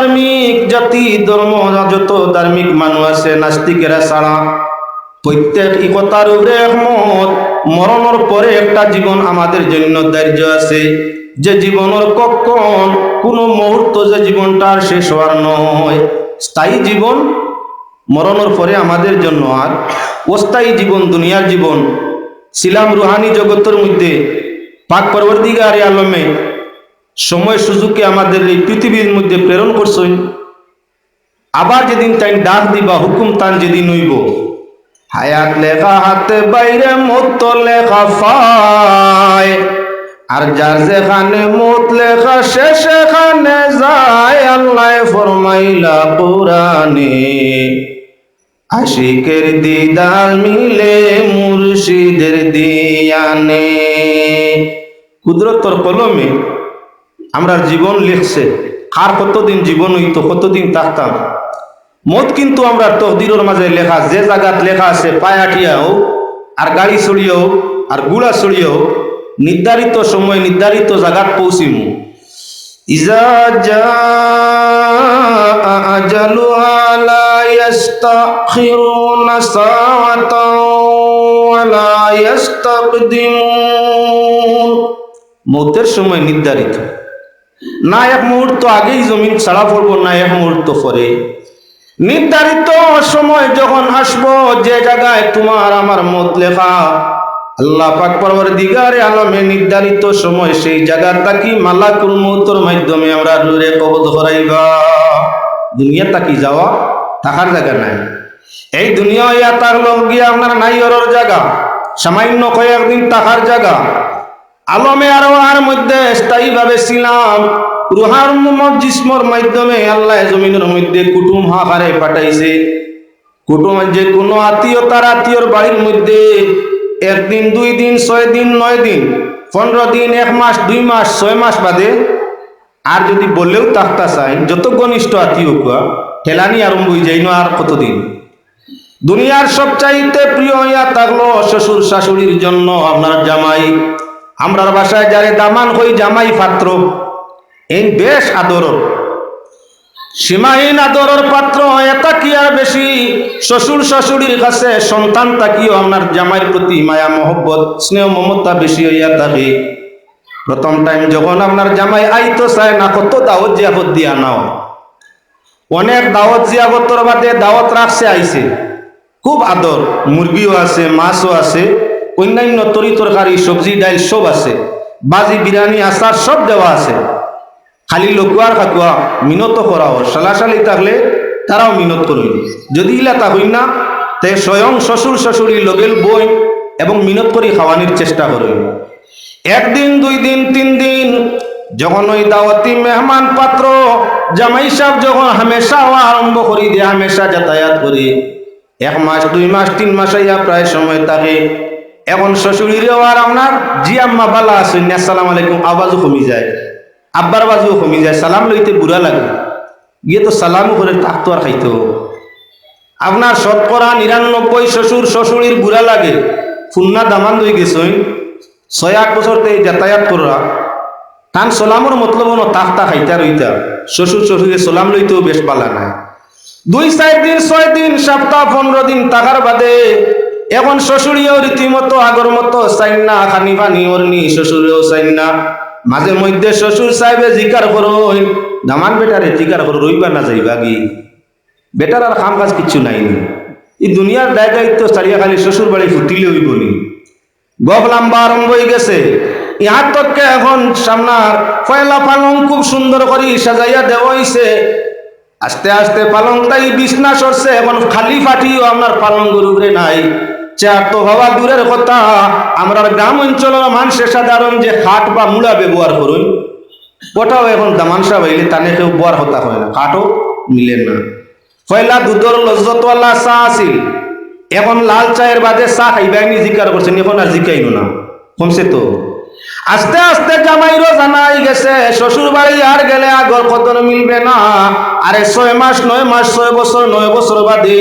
ধার্মিক জাতি, ধর্ম যত ধার্মিক মানুষ আছে, নাস্তিকেরা ছাড়া। প্রত্যেক একতার উপরে একমত মরণের পরে একটা জীবন আমাদের জন্য দার্য আছে। যে জীবনের কখন কোনো মুহূর্ত যে জীবনটার শেষ হওয়ার নয়। স্থায়ী জীবন মরণের পরে আমাদের জন্য। আর অস্থায়ী জীবন, দুনিয়ার জীবন, ছিলাম রুহানি জগতের মধ্যে। পাক পরবর্তীকার আলমে সময় সুযোগকে আমাদের এই পৃথিবীর মধ্যে প্রেরণ করছেন। আবার যেদিন তাই ডাক দিবা, হুকুম তান যেদিন হইব। হায়াত লেখা হাতে বাইরে মত লেখা ফায়। আর যার যেখানে মত লেখা, সে সেখানে যায়, আল্লাহ ফরমাইলা কোরআনে। আশিকের দিদার মিলে মুর্শিদের দিয়ানে। কুদরতর কলমে আমরা জীবন লিখছে। কার কতদিন জীবন হইতো, কতদিন থাকতাম। মত কিন্তু আমরা তকদিরের মাঝে লেখা, যে জায়গাত লেখা আছে পায়াটিয়া হোক, আর গাড়ি চড়িয়ে হোক, আর গুড়া চড়িয়ে হোক, নির্ধারিত সময়, নির্ধারিত জায়গাত পৌঁছিমু। ইজা মৌতের সময় নির্ধারিত। না এক মুহূর্ত আগেই জমিন ছাড়া পড়ব, না এক মুহূর্ত পরে। নির্ধারিত সময় যখন আসব, যে জায়গায় তোমার আমার মত লেখা, আল্লাহ পাক পরবর দিগারে আলমে নির্ধারিত সময় সেই জায়গা তাকি মালাকুল মৌতর মাধ্যমে আমরা দূরে কবজ করাইবা। দুনিয়া তাকি যাওয়া থাকার জায়গা নাই। এই দুনিয়া ইয়া তার লোক গিয়ে আপনার নাই ওর জায়গা, সামান্য কয়েকদিন থাকার জায়গা। আলমে আরও আর স্থায়ীভাবে ছিলাম। রুহার জিসমর মাধ্যমে আল্লাহ জমিনের মধ্যে কুটুম হাহারে পাঠাইছে। কুটুম যে কোনো আত্মীয়তার আত্মীয়র বাড়ির মধ্যে একদিন, দুই দিন, ছয় দিন, নয় দিন, পনেরো দিন, এক মাস, দুই মাস, ছয় মাস বাদে আর যদি বললেও তাকতা চাই, যত ঘনিষ্ঠ আত্মীয় কুয়া ঠেলানি আরম্ভ হয়ে যাই না আর কতদিন? দুনিয়ার সবচাইতে প্রিয় হইয়া থাকল শ্বশুর শাশুড়ির জন্য আপনার জামাই। আমরার বাসায় যারে দামান হই জামাই পাত্র, এই বেশ আদরর সীমাহীন আদরের পাত্র এটা কি আর বেশি? শ্বশুর শাশুড়ির কাছে সন্তান তাকিও আপনার জামাইয়ের প্রতি মায়া, মহব্বত, স্নেহ, মমতা বেশি হইয়া থাকে। প্রথম টাইম যখন আপনার জামাই আইতো চায়, না, কত দাওয়াত জিয়াবত দিয়া নাও। অনেক দাওয়াত জিয়াবতর বাদে দাওয়াত রাখছে, আইছে। খুব আদর। মুরগিও আছে, মাছও আছে। অন্যান্য তরি তরকারি, সবজি, ডাইল সব আছে। বাজি, বিরিয়ানি, আচার সব দেওয়া আছে। খালি লকুয়ার খাকুয়া মিনত করাও। সালাসালি থাকলে তারাও মিনত করইন যদি ইলা তা হই না, তে স্বয়ং শ্বশুর শ্বশুরি লগেল বই এবং মিনত করি খাওয়ানির চেষ্টা করইন একদিন, দুই দিন, তিন দিন, যখন ওই দাওয়াতি মেহমান পাত্র জামাই সাহেব যখন হামেশা আরম্ভ করি, দিয়ে হামেশা যাতায়াত করি, এক মাস, দুই মাস, তিন মাস প্রায় সময় থাকে। এখন শ্বশুরিরেও আর আপনার, জি আম্মা বালা আসেন আসসালাম আলাইকুম, আওয়াজও কমি যায়। আব্বার বাজুও কমি যায়, সালাম লইতে বুড়া লাগে। গিয়ে তো সালামও করে থাকতো আর খাইতো আপনার শতকরা নিরানব্বই শ্বশুর শ্বশুরির বুড়া লাগে। ফুন্না দামান হয়ে গেছই ছয় আট বছর তে যাতায়াত করা তান সলামর মতলব ন তাকতা খাইতা রইতা। শ্বশুর শ্বশুরে সলাম লইতেও বেশ পালা নাই। দুই চার দিন, ছয় দিন, সপ্তাহ, পনেরো দিন টাকার বাদে এখন শ্বশুরিও রীতিমতো, আগর মতো চাইন না খানি পানি ওরনি শ্বশুরেও চাইন না মাঝে মধ্যে শ্বশুর সাহেবে জিকার করো দামান বেটারে জিকার করো, রইবা না যাইবা কি? বেটার আর কাম কাজ কিচ্ছু নাই এই দুনিয়ার দায় দায়িত্ব চারিয়া খালি শ্বশুর বাড়ি ফুটিলে হইব নি। গপ লাম্বা আরম্ভ হয়ে গেছে। ইহার তককে এখন সামনার পয়লা পালং খুব সুন্দর করে সাজাইয়া দেওয়া হইছে। আস্তে আস্তে পালং তাই বিছনা সরছে, এখন খালি ফাটিও আপনার পালং গরুরে নাই। চার তো হওয়া দূরের কথা। আমরা গ্রাম অঞ্চলের মানুষের সাধারণ যে হাট বা মূলা ব্যবহার করুন, ওটাও এখন দামানসা বাইলে তানে কেউ বোয়ার হতা হয় না কাঠও মিলে না। পয়লা দুধর লজ্জতওয়ালা চা আছিল। এখন লাল চায়ের বাদে চা খাইবাইনি জিকার করছেন, এখন আর জিকাইল না। কমছে তো। আস্তে আস্তে জামাইরও জানাই গেছে শ্বশুর বাড়ি আর গেলে আগর কদর মিলবে না। আরে ছয় মাস, নয় মাস, ছয় বছর, নয় বছর বাদে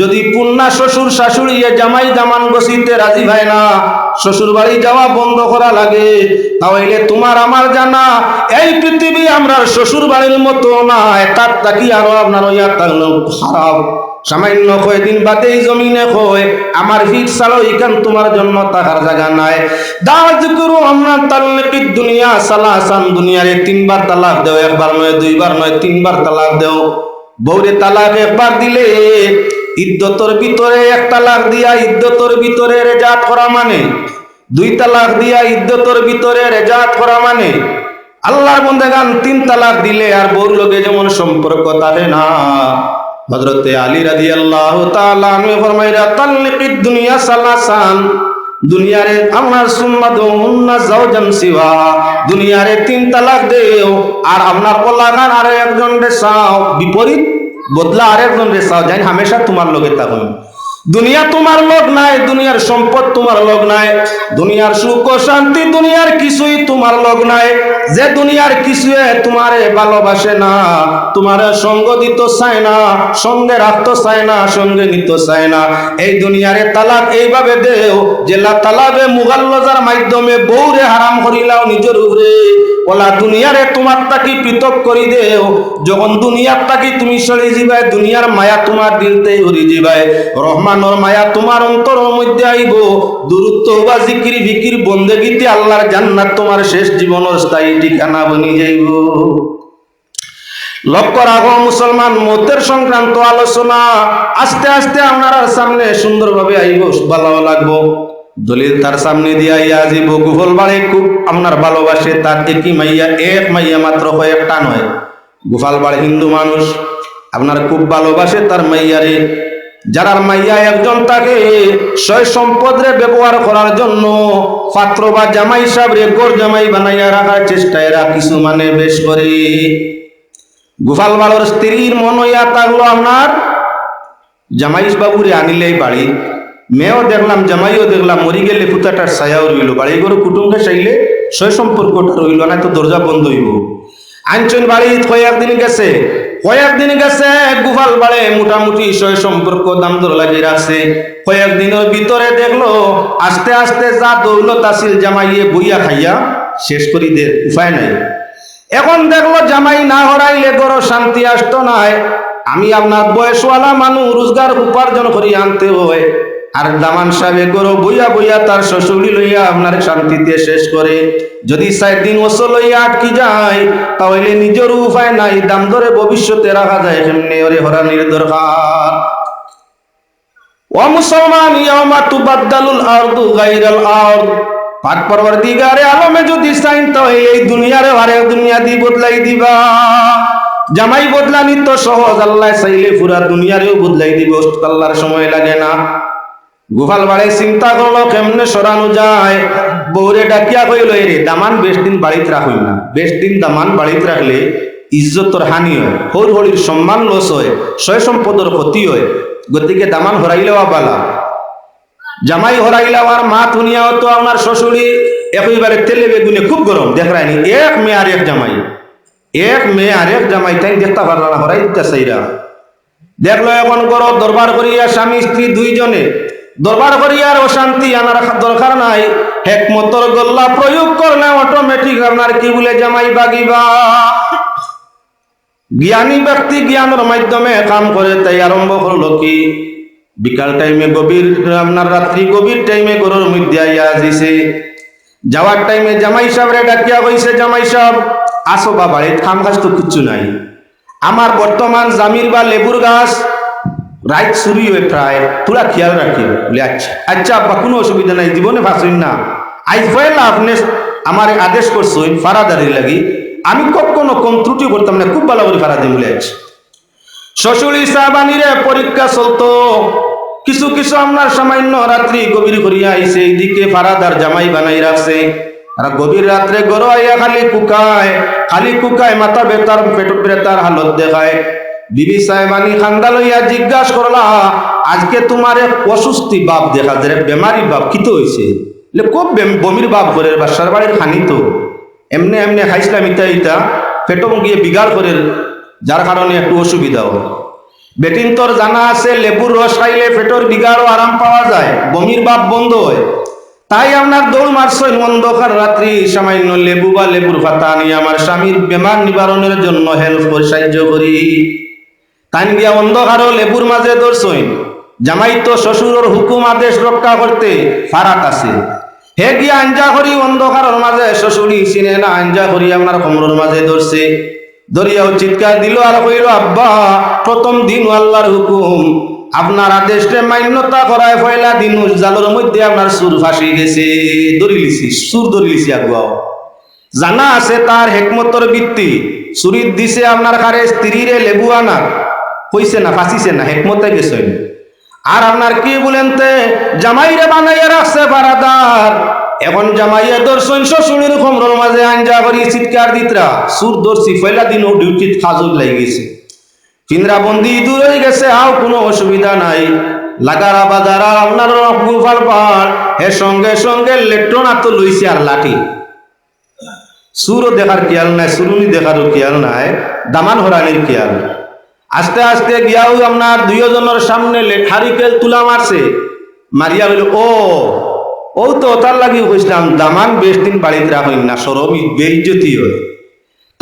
যদি পুন্না শ্বশুর শাশুড়ি জামাই জামান গসিতে রাজি হয় না শ্বশুর বাড়ি যাওয়া বন্ধ করা লাগে, তাহলে তোমার আমার জানা, এই পৃথিবী আমরা শ্বশুর বাড়ির মতো না তার তাকি আরও আপনার খারাপ। সামান্য কয়দিন বাদে জমিনে কয় আমার ভিট সালো ইখান তোমার জন্য টাকার জায়গা নাই। দাওয়াত করু আমরা তাল্লিকি দুনিয়া সালাসান দুনিয়ারে তিনবার তালাক দেও, একবার নয়, দুইবার নয়, তিনবার তালাক দেও। বউরে তালাক একবার দিলে ইদ্যতর ভিতরে এক তালাক দিয়া ইদ্যতর ভিতরে রেজাত করা মানে। দুই তালাক দিয়া ইদ্যতর ভিতরে রেজাত করা মানে। আল্লাহর বন্দেগান তিন তালাক দিলে আর বউর লোকে যেমন সম্পর্ক তাহে না। হজরতে আলী রাজি আল্লাহ আমি ফরমাইরা দুনিয়া সালাসান, দুনিয়ারে আপনার সুম্মাদ উন্না জাওজান সিওয়া, দুনিয়ারে তিন তালাক দেও, আর আপনার ওলাগান আর একজন রে সাও বিপরীত বদলা আর একজন রে সাও জানি হামেশা তোমার লগে থাকুন। দুনিয়া তোমার লোক নাই, দুনিয়ার সম্পদ তোমার লোক নাই। দুনিয়ার সুখ ও শান্তি দুনিয়ার কিছুই তোমার লোক নাই। যে দুনিয়ার কিছুই তোমারে ভালোবাসে না, তোমার সঙ্গ দিত চায় না, সঙ্গে রাখতে চায় না, সঙ্গে নিত চায় না। এই দুনিয়ারে তালাক এইভাবে দেও, জেলা তালাবে মুগাল্লজার মাধ্যমে বউরে হারাম করিলাও নিজের উপরে। ওলা দুনিয়ারে তোমার তাকি পৃথক করি দেও, যখন দুনিয়ার তাকি তুমি সরে যাবাই দুনিয়ার মায়া তোমার দিলতে হরি যাবাই রহমানর মায়া তোমার অন্তরের মধ্যে আইব। দূরত্ব বা জিকির বিকির বন্দেগীতে, আল্লাহর জান্নাত তোমার শেষ জীবনের স্থায়ী ঠিকানা বনি যাইব। লক্ষ্য রাখো মুসলমান, মতের সংক্রান্ত আলোচনা আস্তে আস্তে আপনার সামনে সুন্দরভাবে আইব, ভালো লাগবো। দলিল তার সামনে দিয়া ইয়া জীব গুফল বাড়ে, খুব আপনার ভালোবাসে তার একই মাইয়া, এক মাইয়া মাত্র হয় একটা নয়। গোপাল বাড়ে হিন্দু মানুষ, আপনার খুব ভালোবাসে তার মাইয়ারে। যারার মাইয়া একজন তাকে সয় সম্পদরে ব্যবহার করার জন্য পাত্র বা জামাই সাবরে গোর জামাই বানাইয়া রাখার চেষ্টায় এরা কিছু মানে বেশ করে। গোপাল বাড়ার স্ত্রীর মন হইয়া থাকল আপনার জামাইশ বাবুরে আনিলেই বাড়ি। মেয়েও দেখলাম, জামাইও দেখলাম, মরি গেলে ফুতাটার ছায়াও রইল বাড়ি গরু কুটুমকে চাইলে সয় সম্পর্কটা রইল না তো দরজা বন্ধ হইব। আনচন বাড়ি কয়েকদিন গেছে। কয়েকদিন গেছে গুফাল বাড়ে মোটামুটি সয় সম্পর্ক দাম দর লাগিয়ে আছে কয়েকদিনের ভিতরে দেখল, আস্তে আস্তে যা দৌলত আসিল জামাইয়ে বইয়া খাইয়া শেষ করি দে, উপায় নাই। এখন দেখল জামাই না হরাইলে গরো শান্তি আসতো নাই। আমি আপনার বয়সওয়ালা মানুষ, রোজগার উপার্জন করি আনতে হয়। আর দামান সাহেব গরো বইয়া বইয়া তার শ্বশুরি লইয়া আপনার শান্তিতে শেষ করে। যদি চার দিন ওসো লইয়া আটকি যায়, তাহলে নিজের উপায় নাই, দাম ধরে ভবিষ্যতে রাখা যায় এমনি ওরে হরানির দরকার। ও মুসলমান ইয়ামা তুবাদ্দালুল আরদু গায়রাল আরদ। পাক পরবর্তীগারে আলমে যদি চাইন তাহলে এই দুনিয়ারে আরে দুনিয়া দি বদলাই দিবা। জামাই বদলানি তো সহজ, আল্লাহ চাইলে পুরা দুনিয়ারেও বদলাই দিব আল্লাহর সময় লাগে না। গোপাল বাড়ি চিন্তা করল, কেমনে সরানো যায়? বৌরে ডাকিয়া কইল রে দামান বেশ দিন বাড়িতে রাখুন না। বেশ দিন দামান বাড়িতে রাখলে ইজ্জতর হানি হয় হর হরির সম্মান লস হয়, সয় সম্পদর ক্ষতি হয়। গতিকে দামান হরাইলেও বালা। জামাই হরাইলাও আর মা ধুনিয়াও তো আমার শ্বশুরি একইবারে তেলে বেগুনে খুব গরম দেখায়নি এক মেয়ে আর এক জামাই। এক মেয়ে আর এক জামাই তাই দেখতে পারল না হরাই দিতে চাইরা দেখল এখন গর দরবার করিয়া স্বামী, স্ত্রী দুইজনে। দরবার করিয়ার অশান্তি আনার দরকার নাই। হেকমতর গল্লা প্রয়োগ করলে অটোমেটিক আপনার কি বলে জামাই বাগিবা। জ্ঞানী ব্যক্তি জ্ঞানের মাধ্যমে কাম করে তাই আরম্ভ করল কি? বিকাল টাইমে গভীর, আপনার রাত্রি গভীর টাইমে গরুর মধ্যে আইয়া দিছে যাওয়ার টাইমে জামাই সাহেবরে ডাকিয়া কইছে, জামাই সাহেব আসো বাবা এই খাম গাছ তো কিচ্ছু নাই। আমার বর্তমান জামির বা লেবুর গাছ রাইট চুরি হয়ে প্রায় পুরা খেয়াল রাখি। বলে আচ্ছা আচ্ছা আব্বা, কোনো অসুবিধা নাই, জীবনে ভাসুন না। আইজ পয়লা আপনি আমার আদেশ করছেন ফারাদারি লাগি। আমি কখনো কম ত্রুটি করতাম না, খুব ভালো করে ফারা দিই বলে আছি শ্বশুরি সাহাবানিরে পরীক্ষা চলতো। কিছু কিছু আপনার সামান্য রাত্রি গভীর করিয়া আইছে এইদিকে ফারাদার জামাই বানাই রাখছে। আর গভীর রাত্রে গরো আইয়া খালি কুকায় খালি কুকায় মাথা বেতার, পেট বেতার হালত দেখায়। বিবি সাহেবানি খান্দা লইয়া জিজ্ঞাসা করলা, আজকে তোমার এক অসুস্থি বাপ দেখা যায় বেমারি বাপ, কি তো হয়েছে খুব বমির বাপ করে বাসার বাড়ির খানি তো। এমনি এমনি খাইছিলাম ইটা ইটা পেটো গিয়ে বিগাড় করে, যার কারণে একটু অসুবিধা হয়। বেটিন তোর জানা আছে, লেবুর রস খাইলে পেটর বিগাড়ও আরাম পাওয়া যায়, বমির বাপ বন্ধ হয়। তাই আপনার দৌড় মারছই অন্ধকার রাত্রি, সামান্য লেবু বা লেবুর পাতা নিয়ে আমার স্বামীর বেমার নিবারণের জন্য হেল্প সাহায্য করি। তাই গিয়া অন্ধকারও লেবুর মাঝে দর্শই জামাই তো হুকুম আদেশ রক্ষা করতে ফারাক আছে। হে গিয়া আঞ্জা করি, অন্ধকারের মাঝে শ্বশুরি চিনে না, আঞ্জা করি আপনার কোমরের মাঝে ধরছে। দরিয়াও চিৎকার দিল আর কইল, আব্বা, প্রথম দিন আল্লাহর হুকুম। আপনার আদেশকে মান্যতা করায় পয়লা দিন জালের মধ্যে আপনার সুর ফাঁসি গেছে। দরিলিছি সুর দরিলিছি আগুয়াও জানা আছে তার হেকমতর বৃত্তি সুরিত দিছে আপনার কারে স্ত্রীরে লেবু আনা। হইছে না, ফাঁসিছে না, হেকমতে গেছে আর আপনার কি বলেন তে? জামাইরে বানাইয়া রাখছে বারাদার। এখন জামাইয়ে দর্শন শ্বশুরের খমরর মাঝে আঞ্জা করি, চিৎকার দিতরা। সুর দর্শি ফেলা দিন ও ডিউটিত খাজুর লাগি পিন্দ্রা দূর হয়ে গেছে আও কোনো অসুবিধা নাই। লাগারা বাজারা আপনার গুফার পাহাড় হে সঙ্গে সঙ্গে লেট্রনা তো লইছে আর লাঠি। সুরও দেখার খেয়াল নাই, সুরুনি দেখারও খেয়াল নাই, দামান হরানির খেয়াল। আস্তে আস্তে গিয়াও আপনার দুইজনের সামনে হারিকেল তুলা মারছে। মারিয়া বলে ও ও তো তার লাগি কইছিলাম দামান বেশ দিন বাড়িতে রাখেন না সরম বেইজ্জতি হয়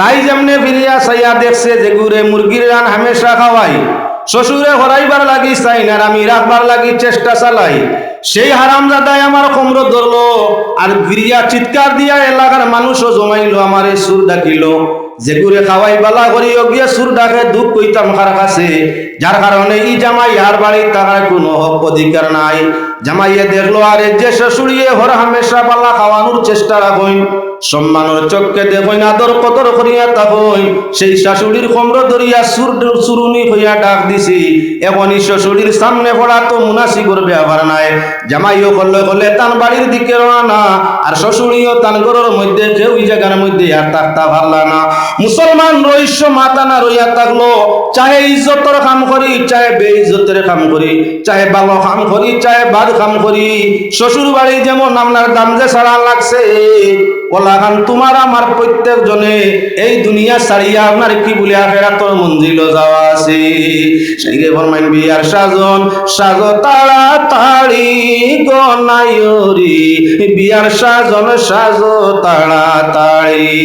তাই যেমনে ফিরিয়া সাইয়া দেখছে যে গুড়ে মুরগির রান হামেশা খাওয়াই, শ্বশুরে হরাইবার লাগি চাই না আমি রাখবার লাগি চেষ্টা চালাই। সেই হারামজাদায় আমার কোমর ধরলো, আর ফিরিয়া চিৎকার দিয়া এলাকার মানুষও জমাইলো, আমারে সুর ডাকিল। যে গুড়ে খাওয়াই বালা করি গিয়া সুর ডাকে দুঃখ কইতাম খার কাছে। যার কারণে ই জামাই আর বাড়ি তাকার কোনো হক অধিকার নাই। জামাইয়ে দেখল, আরে যে শ্বশুরিয়ে হর হামেশা পাল্লা খাওয়ানোর চেষ্টা রাখইন। সম্মানের চোখকে দেখইন আদর কদর করিয়া তাকইন সেই শাশুড়ির কমর ধরিয়া সুর সুরুনি হইয়া ডাক দিছি। এখনই শ্বশুরির সামনে পড়া তো মুনাসি করবে আবার নাই। জামাইও করলে করলে তান বাড়ির দিকে রওনা। আর শ্বশুরিও তান ঘরের মধ্যে, কেউ জায়গার মধ্যে আর থাকতা পারলা না। মুসলমান রহস্য মাতা না রইয়া থাকল। চাহে ইজ্জতর কাম করি, চাহে বে বেইজ্জতের কাম করি। চাহে ভালো কাম করি, চাহে বাদ কাম করি। শ্বশুর বাড়ি যেমন আপনার দাম যে ছাড়া লাগছে ওলাখান তোমার আমার প্রত্যেক জনে এই দুনিয়া ছাড়িয়া আপনার কি বলে আখেরাতর মঞ্জিল যাওয়া আছে? সেই ফরমাইন বিয়ার সাজন, সাজ তাড়াতাড়ি গনায়রি বিয়ার সাজন, সাজ তাড়াতাড়ি।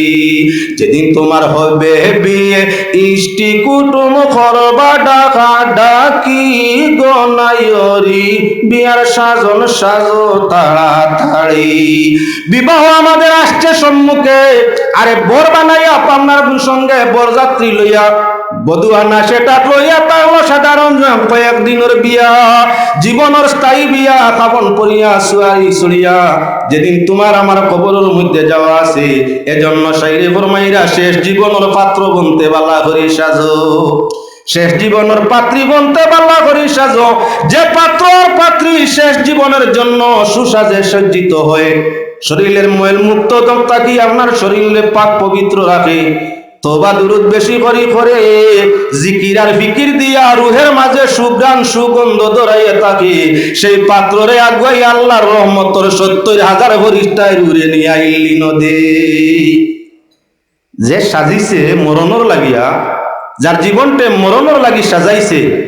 যেদিন তোমার হবে বিয়ে, ইষ্টি কুটুম করবা ডাকা ডাকি গনায়রি বিয়ার সাজন, সাজ তাড়াতাড়ি। বিবাহ আমাদের আসছে সম্মুখে, আরে বর বানাইয়া আপনার সঙ্গে বরযাত্রী লইয়া বধুয়ানা সেটা লইয়া তাহলে সাধারণ কয়েকদিনের বিয়া। জীবনের স্থায়ী বিয়া কাপন পরিয়া সুয়ারি সরিয়া যেদিন তোমার আমার কবরের মধ্যে যাওয়া আছে, এজন্য সাইরে ফরমাইরা শেষ জীবনের পাত্র বনতে বালা করি সাজো। শেষ জীবনের পাত্রী বনতে পাল্লা করি সাজ। যে পাত্র পাত্রী শেষ জীবনের জন্য সুসাজে সজ্জিত হয়ে শরীরের ময়েল মুক্ত তাকি আপনার শরীরে পাক পবিত্র রাখে। তোবা দুরুদ বেশি করি করে, জিকির আর ফিকির দিয়া রুহের মাঝে সুগ্রাণ সুগন্ধ দরাইয়ে থাকে। সেই পাত্ররে আগুয়াই আল্লাহর রহমতর সত্তর হাজার ভরিষ্ঠায় রুরে নিয়ে আইলি নদী। যে সাজিছে মরণর লাগিয়া, যার জীবনটা মরণর লাগি সাজাইছে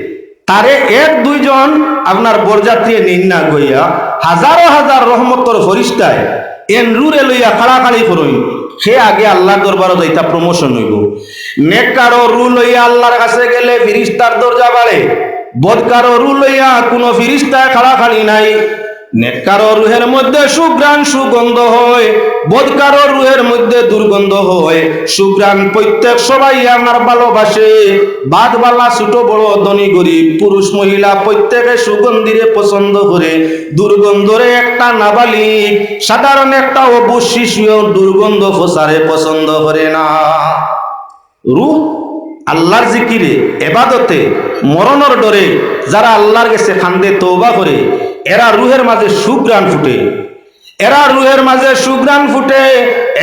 তারে এক দুইজন আপনার বরযাত্রী নিন না গইয়া হাজারো হাজার রহমতর ফরিস্তায় এন রুরে লইয়া খাড়াখাড়ি করই সে আগে আল্লাহর দরবার যাইতা প্রমোশন হইব। নেককারো রু লইয়া আল্লাহর কাছে গেলে ফিরিস্তার দরজা বাড়ে। বদকারো রু লইয়া কোনো ফিরিস্তায় খাড়াখাড়ি নাই। নেককারো রুহের মধ্যে সুগ্রাণ সুগন্ধ হয় বোধকারো রুহের মধ্যে দুর্গন্ধ হয়। সুগ্রাণ প্রত্যেক সবাই আমার ভালোবাসে। বাদ বালা ছোট বড় ধনী গরিব পুরুষ মহিলা প্রত্যেকে সুগন্ধিরে পছন্দ করে। দুর্গন্ধরে একটা নাবালিক, সাধারণ একটা অবুজ শিশুও দুর্গন্ধ ফসারে পছন্দ করে না। রুহ আল্লাহর জিকিরে, এবাদতে, মরণর ডরে যারা আল্লাহর কাছে খান্দে তৌবা করে, এরা রুহের মাঝে সুগ্রাণ ফুটে। এরা রুহের মাঝে সুগ্রাণ ফুটে,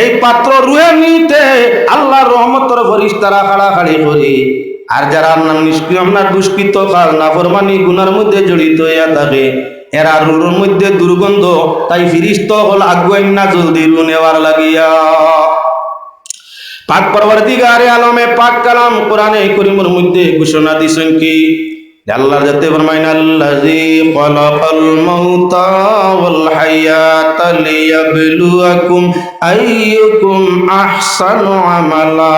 এই পাত্র রুহে নিতে আল্লাহর রহমতর ফরিস্তারা খাড়াখাড়ি করে। আর যারা আপনার নিষ্ক্রিয় আপনার দুষ্কৃত কাল নাফরমানি, গুনার মধ্যে জড়িত হইয়া থাকে, এরা রুর মধ্যে দুর্গন্ধ, তাই ফিরিস্ত হল আগুয়াইন না, জলদি রু নেওয়ার লাগিয়া। পাক পরবর্তীকারে আলমে পাক কালাম কোরআনে করিমের মধ্যে ঘোষণা দিছেন কি? আল্লাহ যাতে ফরমাইন আল্লাযী খালাকাল মাউতা ওয়াল হায়াতা লিয়াবলুয়াকুম আইয়ুকুম আহসানু আমালা।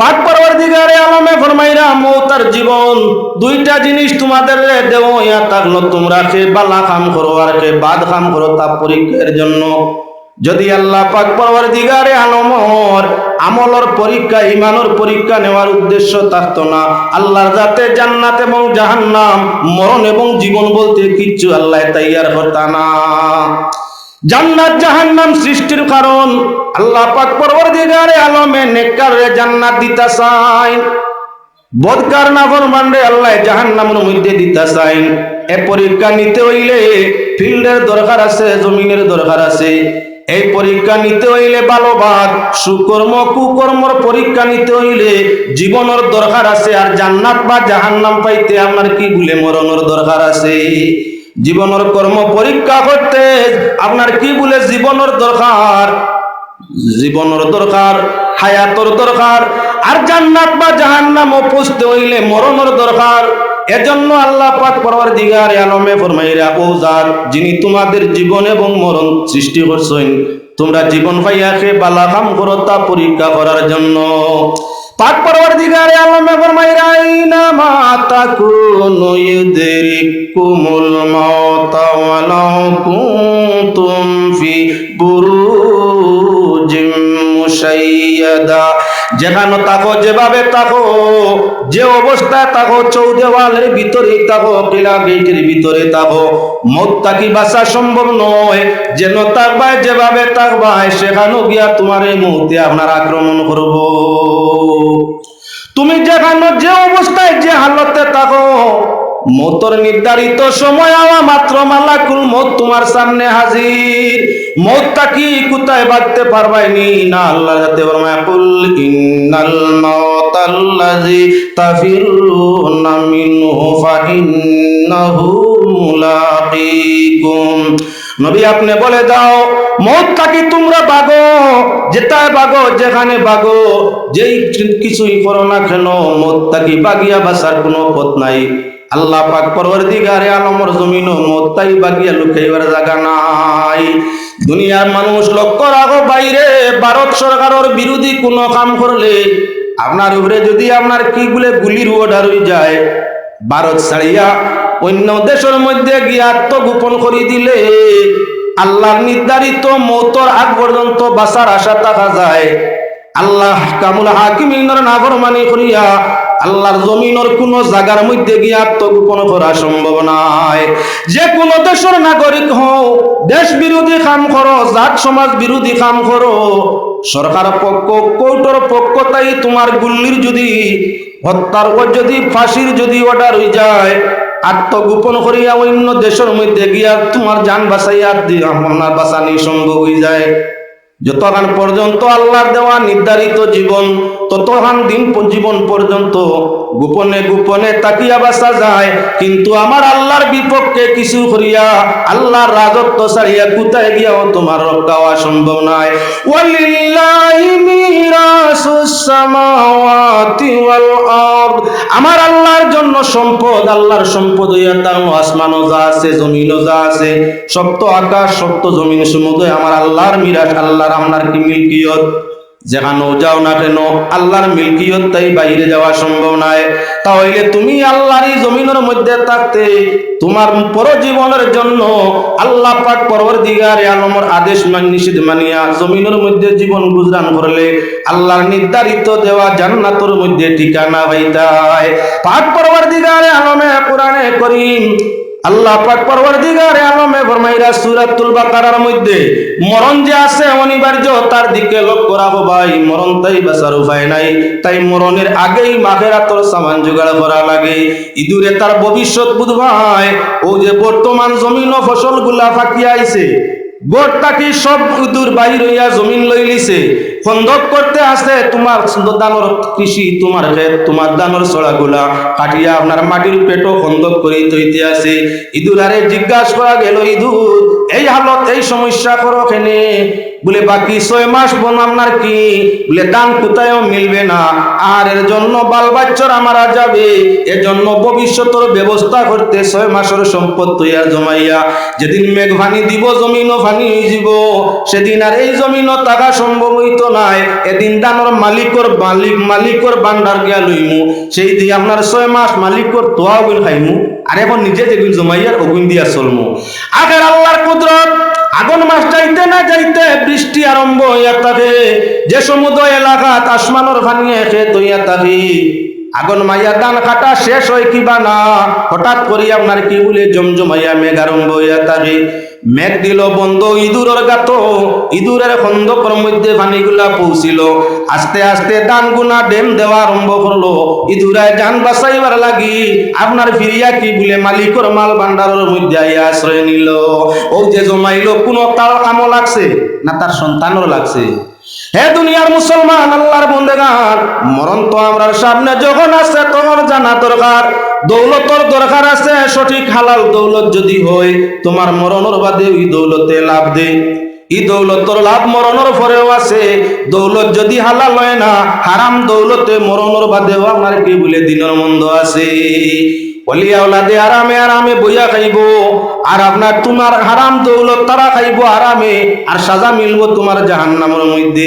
পাক পরবর্তীকারে আলমে ফরমাইরা, মৌতার জীবন, দুইটা জিনিস তোমাদের দেও ইয়া থাকল তোমরা কে বালা কাম করো আর কে বাদ কাম করো তা পরীক্ষার জন্য। যদি আল্লাহ পাক পরবর্তীকারে আলমর আমলর পরীক্ষা ইমানের পরীক্ষা নেওয়ার উদ্দেশ্য থাকতো না। আল্লাহর যাতে জান্নাত এবং জাহান্নাম, মরণ এবং জীবন বলতে কিচ্ছু আল্লাহ তাইয়ার হতা না। জান্নাত, জাহান্নাম সৃষ্টির কারণ আল্লাহ পাক দিগারে আলমে নেককারে জান্নাত দিতা চাই বদকার না ফরমান রে আল্লাহ জাহান্নামের মধ্যে দিতা চাই এ পরীক্ষা নিতে হইলে ফিল্ডের দরকার আছে, জমিনের দরকার আছে। এই পরীক্ষা নিতে হইলে ভালোবাদ সুকর্ম কুকর্মর পরীক্ষা নিতে হইলে জীবনের দরকার আছে, আর জান্নাত বা জাহান্নাম পাইতে আপনার কি বলে মরণের দরকার আছে? জীবনের কর্ম পরীক্ষা করতে আপনার কি বলে জীবনের দরকার? জীবনের দরকার, হায়াতর দরকার, আর জান্নাত বা জাহান্নাম পুষতে হইলে মরণের দরকার। এজন্য আল্লাহ পাক পরবার দিগার আলমে ফরমাইরা ও যার যিনি তোমাদের জীবন এবং মরণ সৃষ্টি করছেন, তোমরা জীবন পাইয়াকে বালা কাম করো তা পরীক্ষা করার জন্য। পাক পরবার দিগারে আলমে ফরমাইরা ইনা মা তাকুনু ইউদরিকুমুল মাউতা ওয়ালাউ কুনতুম ফি বুরুজিম মুশাইয়াদা। যেখানে থাকো যেভাবে থাকো যে অবস্থায় থাকো চৌদেওয়ালের ভিতরে থাকো কিলা গেটের ভিতরে থাকো মত তাকি বাসা সম্ভব নয়, যেন থাকবায় যেভাবে থাকবায় সেখানেও গিয়া তোমার এই মুহূর্তে আপনার আক্রমণ করব। তুমি যেখানে যে অবস্থায়, যে হালতে থাকো মতর নির্ধারিত সময় আওয়া মাত্র মালাকুল মত তোমার সামনে হাজির। মতটা কি কোথায় বাঁধতে পারবাইনি? না আল্লাহ যাতে ফরমায় কুল ইন্নাল মাউতাল্লাযী তাফিরুনা মিনহু ফাইন্নাহু মুলাকিকুম। নবী আপনি বলে দাও মতটা কি তোমরা বাগো? যেটায় বাগো, যেখানে বাগো। যেই কিছুই করো না কেন মতটা কি বাগিয়া বাসার কোনো পথ নাই? আল্লাহ পাক পরবর্তীকারে আলমর জমিন মত্তাই বাগিয়া লুকাইবার জায়গা নাই। দুনিয়ার মানুষ লক্ষ্য রাখো বাইরে, ভারত সরকারের বিরোধী কোনো কাম করলে আপনার উপরে যদি আপনার কি বলে গুলির অর্ডার হয়ে যায়, ভারত ছাড়িয়া অন্য দেশের মধ্যে গিয়ে আত্মগোপন করে দিলে আল্লাহর নির্ধারিত মৌতর আগ পর্যন্ত বাঁচার আশা থাকা যায়। আল্লাহ কামুল হাকিমিনের নাফরমানি করিয়া আল্লাহর জমিনের কোন জায়গার মধ্যে গিয়ে আত্মগোপন করা সম্ভব নাই। যে কোন দেশের নাগরিক হও, দেশ বিরোধী কাম করো, জাত সমাজ বিরোধী কাম করো, সরকার পক্ষ, কোর্টের পক্ষ তাই তোমার গুল্লির যদি হত্যার যদি ফাঁসির যদি অর্ডার হয়ে যায় আত্মগোপন করিয়া অন্য দেশের মধ্যে গিয়া তোমার যান বাঁচাইয়া আপনার বাঁচানি সম্ভব হয়ে যায়। যতক্ষণ পর্যন্ত আল্লাহর দেওয়া নির্ধারিত জীবন ততক্ষণ দিন জীবন পর্যন্ত গোপনে গোপনে তাকিয়া বাসা যায়। কিন্তু আমার আল্লাহর বিপক্ষে কিছু করিয়া আল্লাহর রাজত্ব ছাড়িয়া কোথায় গিয়াও তোমার রক্ষা সম্ভব নয় আমার আল্লাহর জন্য সম্পদ, আল্লাহর সম্পদ হইয়া তার আসমানও যা আছে জমিনও যা আছে, সপ্ত আকাশ, সপ্ত জমিন, সমুদয় আমার আল্লাহর মিরাজ, আল্লাহর আপনার কি মিল্কিয়ত? যেখানেও যাও না কেন, আল্লাহর মিল্কিয়ত তাই বাইরে যাওয়া সম্ভব নয়। তাহলে তুমি আল্লাহর জমিনের মধ্যে থাকতে, তোমার পরজীবনের জন্য আল্লাহ পাক পরবর্তীকারে আলমর আদেশ মান, নিষেধ মানিয়া জমিনের মধ্যে জীবন গুজরান করলে আল্লাহর নির্ধারিত দেওয়া জান্নাতের মধ্যে ঠিকানা হইতায় পাক পরবর্তীকারে আলমে কোরআনে করিম আল্লাহ পাক পরবর্তীকারে আলমে ফরমাইরা সূরাতুল বাকারার মধ্যে, মরণ যে আছে অনিবার্য, তার দিকে লক্ষ্য রাখো ভাই, মরণ তাই বাঁচার উপায় নাই। তাই মরণের আগেই মাখেরাতর সামান জোগাড় করা লাগে। ইঁদুরে তার ভবিষ্যৎ বুধ ভাই ও যে বর্তমান জমিন ও ফসলগুলা ফাঁকিয়া আইছে গোটটা কি সব ইঁদুর বাহির হইয়া জমিন লই লিছে খন্দক করতে আসে তোমার দানর কৃষি, তোমার ক্ষেত, তোমার দানোর ছড়াগুলা কাটিয়া আপনার মাটির পেটও খন্দক করে তৈতে আছে ইঁদুর আরে জিজ্ঞাসা করা গেল, ইঁদুর এই হালত, এই সমস্যা করো কেনে বলে, বাকি ছয় মাস বোন আপনার কি? বলে, দান কোথায়ও মিলবে না। আর এর জন্য বাল বাচ্চারা মারা যাবে। এর জন্য ভবিষ্যতের ব্যবস্থা করতে ছয় মাসের সম্পদ তৈয়া জমাইয়া, যেদিন মেঘ ভানি দিব, জমিনও ভানি যাব সেদিন আর এই জমিনও টাকা সম্ভব হইতো নাই। এদিন দানোর মালিকর মালিক, মালিকর বান্ডার গিয়া লইমু। সেই দিয়ে আপনার ছয় মাস মালিকর তোয়া গুণ খাইমু। আর এখন নিজে যেগুন জমাইয়ার ওগুন দিয়া চলমু। আগের আল্লাহর কুদরত, আগুন মাস যাইতে না যাইতে বৃষ্টি আরম্ভ হইয়া থাকে যে সমুদ্র এলাকাত আসমানোর ভানিয়ে খেত হইয়া থাকে আগুন মাইয়া দান কাটা শেষ হয় কিবা না? হঠাৎ করি আপনার কি বলে জমজমাইয়া মেঘ আরম্ভ হইয়া থাকে। মেঘ দিল বন্ধ ইঁদুরের গাত। ইঁদুরের খন্দকর মধ্যে পানিগুলা পৌঁছিল। আস্তে আস্তে দান গুনা ডেম দেওয়া আরম্ভ করল। ইঁদুরায় যান বাঁচাইবার লাগি। আপনার ফিরিয়া কি বলে মালিকর মাল ভান্ডারের মধ্যে আইয়া আশ্রয় নিল। ও যে জমাইলো, কোন তার কামও লাগছে না তার সন্তানও লাগছে? হে দুনিয়ার মুসলমান, আল্লাহর বন্দেগান, মরণ তো আমরার সামনে যখন আছে তোমার জানা দরকার, দৌলতর দরকার আছে, সঠিক হালাল দৌলত যদি হয়, তোমার মরণের বাদে ওই দৌলতে লাভ দে। ই দৌলতর লাভ মরণের পরেও আছে, দৌলত যদি হালাল হয় না, হারাম দৌলতে মরণের বাদেও আপনার কি বলে দিনের মন্দ আছে। অলিয়া ওলাদে আরামে আরামে বইয়া খাইব। আর আপনার তোমার হারাম দৌলত তারা খাইব আরামে। আর সাজা মিলবো তোমার জাহান্নামের মধ্যে।